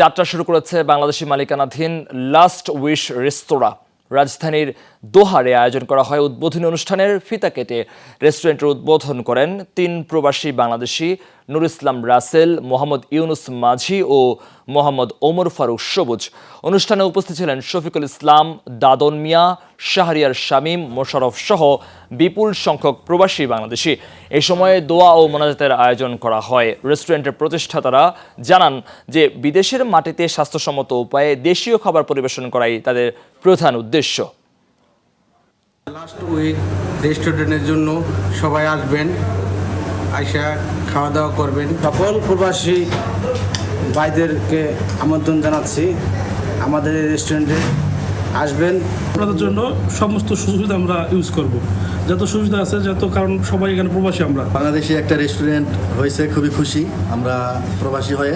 যাত্রা শুরু করেছে বাংলাদেশি মালিকানাধীন লাস্ট উইশ রেস্তোরাঁ। রাজধানীর দোহারে আয়োজন করা হয় উদ্বোধনী অনুষ্ঠানের ফিতা কেটে। রেস্টুরেন্টের উদ্বোধন করেন তিন প্রবাসী বাংলাদেশি নুর ইসলাম রাসেল, মোহাম্মদ ইউনুস মাঝি ও মোহাম্মদ ওমর ফারুক সবুজ। অনুষ্ঠানে উপস্থিত ছিলেন শফিকুল ইসলাম, দাদন মিয়া, শাহরিয়ার শামীম, মোশারফ সহ বিপুল সংখ্যক প্রবাসী বাংলাদেশি। এই সময়ে দোয়া ও মোনাজাতের আয়োজন করা হয়। রেস্টুরেন্টের প্রতিষ্ঠাতারা জানান যে, বিদেশের মাটিতে স্বাস্থ্যসম্মত উপায়ে দেশীয় খাবার পরিবেশন করাই তাদের প্রধান উদ্দেশ্য। লাস্ট উইক রেস্টুরেন্টের জন্য সবাই আসবেন। আইসা খাওয়া দাওয়া করবেন। সকল প্রবাসী ভাইদেরকে আমন্ত্রণ জানাচ্ছি আমাদের এই রেস্টুরেন্টে আসবেন। আপনাদের জন্য সমস্ত সুবিধা আমরা ইউজ করব। যত সুবিধা আছে যত কারণ সবাই এখানে প্রবাসী আমরা। বাংলাদেশে একটা রেস্টুরেন্ট হয়েছে খুবই খুশি। আমরা প্রবাসী হয়ে